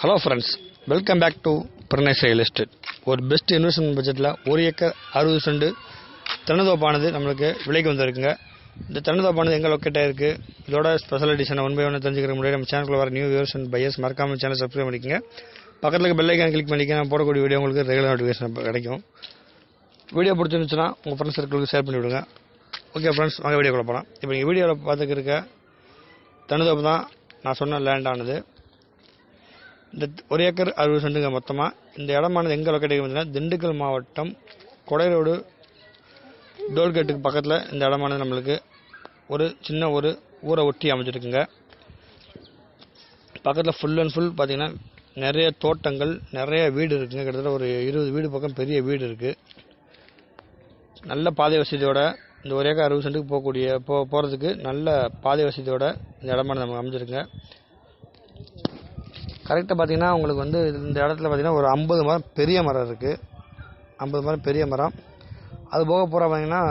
Hello friends welcome back to Pranesh real estate ஒரு best investment பட்ஜெட்டில் ஒரு acre அறுபது செண்டு தென்னந்தோப்பானது நம்மளுக்கு விலைக்கு வந்திருக்குங்க. இந்த தென்னந்தோப்பானது எங்கே லொக்கேட் ஆயிருக்கு? இதோட ஸ்பெஷல் எடிஷன் ஒன் பை ஒன்று தெரிஞ்சுக்கிற முன்னாடி நம்ம சேனலில் வர நியூ வியூர்ஸ் அண்ட் பையர்ஸ் மறக்காமல் சேனல் சப்ஸ்கிரைப் பண்ணிக்கங்க. பக்கத்தில் இருக்க கிளிக் பண்ணிக்க நான் போடக்கூடிய வீடியோ உங்களுக்கு ரெகுலர் நோட்டிஃபிகேஷன் கிடைக்கும். வீடியோ பிடிச்சிருந்துச்சுன்னா உங்கள் ஃப்ரெண்ட்ஸ் சர்க்கிளுக்கு ஷேர் பண்ணி விடுங்க. ஓகே ஃப்ரெண்ட்ஸ் வாங்க வீடியோ போகலாம் இப்போ நீங்கள் வீடியோவில் பார்த்துக்கிருக்க தென்னந்தோப்பு தான் நான் சொன்ன லேண்ட் ஆனது. இந்த ஒரு ஏக்கர் அறுபது சென்ட்டுங்க மொத்தமாக இந்த இடமானது எங்கே லொக்கேட் பார்த்தீங்கன்னா திண்டுக்கல் மாவட்டம் கொடை ரோடு டோல்கேட்டுக்கு பக்கத்தில் இந்த இடமானது நம்மளுக்கு ஒரு சின்ன ஒரு ஊரை ஒட்டி அமைச்சிருக்குங்க பக்கத்தில் ஃபுல் அண்ட் ஃபுல் பார்த்திங்கன்னா நிறைய தோட்டங்கள் நிறைய வீடு இருக்குங்க. கிட்டத்தட்ட ஒரு இருபது வீடு பக்கம் பெரிய வீடு இருக்குது நல்ல பாதை வசதியோட இந்த ஒரு ஏக்கர் அறுபது சென்ட்டுக்கு போகக்கூடிய போ போகிறதுக்கு நல்ல பாதை வசதியோட இந்த இடமானது நமக்கு அமைஞ்சிருக்குங்க. கரெக்டாக பார்த்தீங்கன்னா உங்களுக்கு வந்து இந்த இடத்துல பார்த்தீங்கன்னா ஒரு ஐம்பது மரம் பெரிய மரம் இருக்குது ஐம்பது மரம் பெரிய மரம். அது போக போகிற பார்த்தீங்கன்னா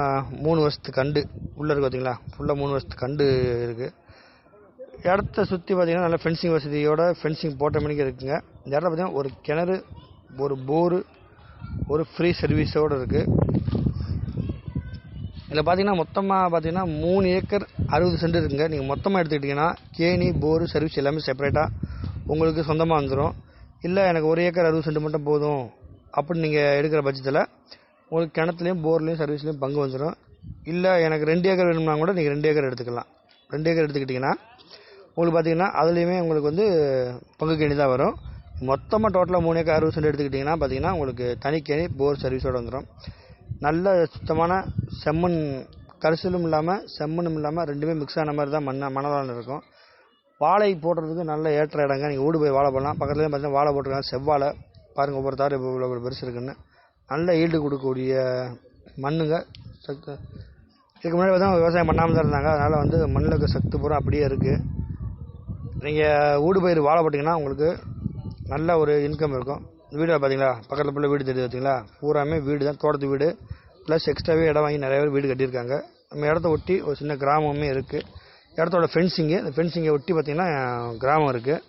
மூணு வருஷத்து கண்டு. உள்ளே இருக்குது பார்த்தீங்களா ஃபுல்லாக மூணு வருஷத்து கண்டு இருக்குது இடத்த சுற்றி பார்த்தீங்கன்னா நல்ல ஃபென்சிங் வசதியோட ஃபென்சிங் போட்ட மணிக்கு இருக்குங்க. இந்த இடத்துல பார்த்தீங்கன்னா ஒரு கிணறு ஒரு போரு ஒரு ஃப்ரீ சர்வீஸோடு இருக்குது இதில் பார்த்தீங்கன்னா மொத்தமாக பார்த்தீங்கன்னா மூணு ஏக்கர் அறுபது சென்ட் இருக்குங்க. நீங்கள் மொத்தமாக எடுத்துக்கிட்டிங்கன்னா கேணி போரு சர்வீஸ் எல்லாமே செப்பரேட்டாக உங்களுக்கு சொந்தமாக வந்துடும் இல்லை எனக்கு ஒரு ஏக்கர் அறுபது சென்ட் மட்டும் போதும் அப்படின்னு நீங்கள் எடுக்கிற பட்சத்தில் உங்களுக்கு கிணத்துலையும் போர்லேயும் சர்வீஸ்லேயும் பங்கு வந்துடும் இல்லை எனக்கு ரெண்டு ஏக்கர் வேணும்னா கூட நீங்கள் ரெண்டு ஏக்கர் எடுத்துக்கலாம். ரெண்டு ஏக்கர் எடுத்துக்கிட்டிங்கன்னா உங்களுக்கு பார்த்தீங்கன்னா அதுலேயுமே உங்களுக்கு வந்து பங்கு கேணி தான் வரும். மொத்தமாக டோட்டலாக மூணு ஏக்கர் அறுபது சென்ட் எடுத்துக்கிட்டிங்கன்னா பார்த்தீங்கன்னா உங்களுக்கு தனி கேணி போர் சர்வீஸோடு வந்துடும் நல்ல சுத்தமான செம்மண் கரிசலும் இல்லாமல் செம்மண்ணும் இல்லாமல் ரெண்டுமே மிக்ஸ் ஆன மாதிரி தான் மண்ண மணலான இருக்கும். வாழை போடுறதுக்கு நல்ல ஏற்ற இடங்க. நீங்கள் ஊடு போய் வாழை போடலாம். பக்கத்துலேயே பார்த்தீங்கன்னா வாழை போட்டிருக்காங்க. செவ்வாழை. பாருங்கள் ஒவ்வொரு தார் இப்போ இவ்வளோ பெருசு இருக்குன்னு. நல்ல ஈல்டு கொடுக்கக்கூடிய மண்ணுங்க. சத்து இதுக்கு முன்னாடி பார்த்தா விவசாயம் பண்ணாமல் தான் இருந்தாங்க. அதனால் வந்து மண்ணில் இருக்க சத்து பூரா அப்படியே இருக்குது நீங்கள் ஊடு பயிர் வாழை போட்டிங்கன்னா உங்களுக்கு நல்ல ஒரு இன்கம் இருக்கும். வீடு பார்த்தீங்களா பக்கத்தில் ஃபுல்லாக வீடு தெரியுது பார்த்தீங்களா பூராமே வீடு தான். தோட்டத்து வீடு. ப்ளஸ் எக்ஸ்ட்ராவே இடம் வாங்கி நிறைய பேர் வீடு கட்டியிருக்காங்க. நம்ம இடத்த ஒட்டி ஒரு சின்ன கிராமமே இருக்குது இடத்தோட ஃபென்சிங்கு இந்த ஃபென்சிங்கை ஒட்டி பார்த்தீங்கன்னா கிராமம் இருக்குது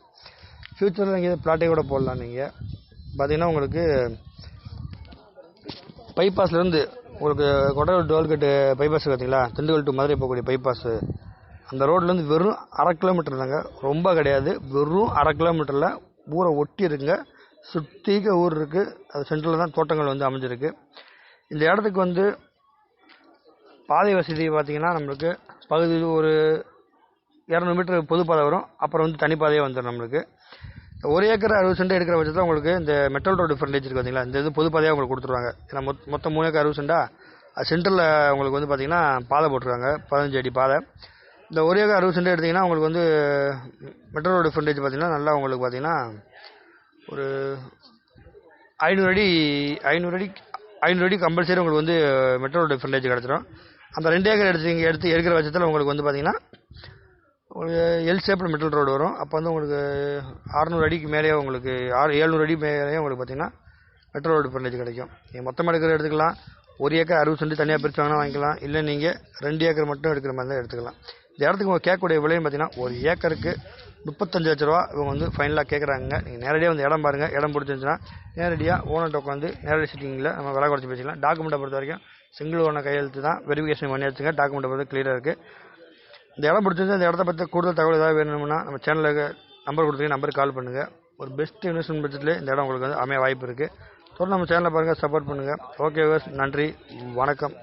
ஃப்யூச்சரில் நீங்கள் பிளாட்டை கூட போடலாம் நீங்கள் பார்த்தீங்கன்னா உங்களுக்கு பைபாஸ்லேருந்து உங்களுக்கு கொடலூர் டோல்கேட்டு பைபாஸ் பார்த்தீங்களா? திண்டுக்கல் டு மதுரை போகக்கூடிய பைபாஸு அந்த ரோட்லேருந்து வெறும் அரை கிலோமீட்டர் தாங்க. ரொம்ப கிடையாது. வெறும் அரை கிலோமீட்டரில் ஊரை ஒட்டி இருக்குங்க. சுற்றிக்க ஊர் இருக்குது அது சென்டரில் தான் தோட்டங்கள் வந்து அமைஞ்சிருக்கு. இந்த இடத்துக்கு வந்து பாதை வசதி பார்த்திங்கன்னா நம்மளுக்கு பகுதி ஒரு இரநூறு மீட்டர் பொதுப்பாதை பாதை வரும். அப்புறம் வந்து தனிப்பாதையே வந்துடும் நம்மளுக்கு. ஒரு ஏக்கர் அறுபது சென்ட் எடுக்கிற பட்சத்தில் உங்களுக்கு இந்த மெட்டல் ரோடு ஃப்ரண்டேஜ் இருக்குது பார்த்தீங்களா இந்த இது பொதுப்பாதையாக உங்களுக்கு கொடுத்துருவாங்க. ஏன்னா மொத் மொத்தம் மூணு ஏக்கர் அறுபது சென்டா அது சென்டரில் உங்களுக்கு வந்து பார்த்தீங்கன்னா பாதை போட்டிருக்காங்க. பதினஞ்சு அடி பாதை. இந்த ஒரு ஏக்கர் அறுபது சென்ட் எடுத்திங்கன்னா உங்களுக்கு வந்து மெட்டல் ரோடு ஃப்ரண்டேஜ் பார்த்தீங்கன்னா நல்லா உங்களுக்கு பார்த்திங்கன்னா ஒரு ஐநூறு அடி ஐநூறு அடி ஐநூறு அடி கம்பல்சரி உங்களுக்கு வந்து மெட்ரோ ரோடு ஃப்ரண்டேஜ் கிடச்சிரும். அந்த ரெண்டு ஏக்கர் எடுத்து எடுத்து எடுக்கிற பட்சத்தில் உங்களுக்கு வந்து பார்த்தீங்கன்னா உங்களுக்கு எல் ஷேப்பில் மெட்டல் ரோடு வரும். அப்போ வந்து உங்களுக்கு அறநூறு அடிக்கு மேலேயே உங்களுக்கு ஆறு ஏழ்நூறு அடி மேலேயே உங்களுக்கு பார்த்தீங்கன்னா மெட்ரோ ரோடு ஃப்ரண்டேஜ் கிடைக்கும். நீங்கள் மொத்தமாக எடுக்கிற எடுத்துக்கலாம். ஒரு ஏக்கர் அறுபது சென்ட் தனியாக பிரித்து வாங்கினா வாங்கிக்கலாம். இல்லை நீங்கள் ரெண்டு ஏக்கர் மட்டும் எடுக்கிற மாதிரி தான் எடுத்துக்கலாம். இந்த இடத்துக்கு உங்கள் கேட்கக்கூடிய விலையும் பார்த்தீங்கன்னா ஒரு ஏக்கருக்கு முப்பத்தஞ்சு லட்ச ரூபா இவங்க வந்து ஃபைனலாக கேட்குறாங்க நீங்கள் நேரடியாக வந்து இடம் பாருங்கள் இடம் பிடிச்சிருந்துச்சுன்னா நேரடியாக ஓனர்கிட்ட உட்காந்து நேரடி சிட்டிங்கில் நம்ம விலை குறைச்சி பேசிக்கலாம். டாக்குமெண்ட்டை பொறுத்த வரைக்கும் சிங்கிள் ஓனர் கையெழுத்து தான். வெரிஃபிகேஷன் பண்ணி வச்சுங்க டாக்குமெண்ட்டை பொறுத்து கிளியராக இருக்குது இந்த இடம் பிடிச்சிருந்தா இந்த இடத்த பற்றி கூடுதல் தகவல் ஏதாவது வேணும்னா நம்ம சேனலுக்கு நம்பர் கொடுத்துருங்க நம்பருக்கு கால் பண்ணுங்கள் ஒரு பெஸ்ட் இன்வெஸ்ட்மெண்ட் பட்ஜெட்டில் இந்த இடம் உங்களுக்கு வந்து அமைய வாய்ப்பு இருக்குது தொடர்ந்து நம்ம சேனலை பாருங்கள் சப்போர்ட் பண்ணுங்கள் ஓகே நன்றி. வணக்கம்.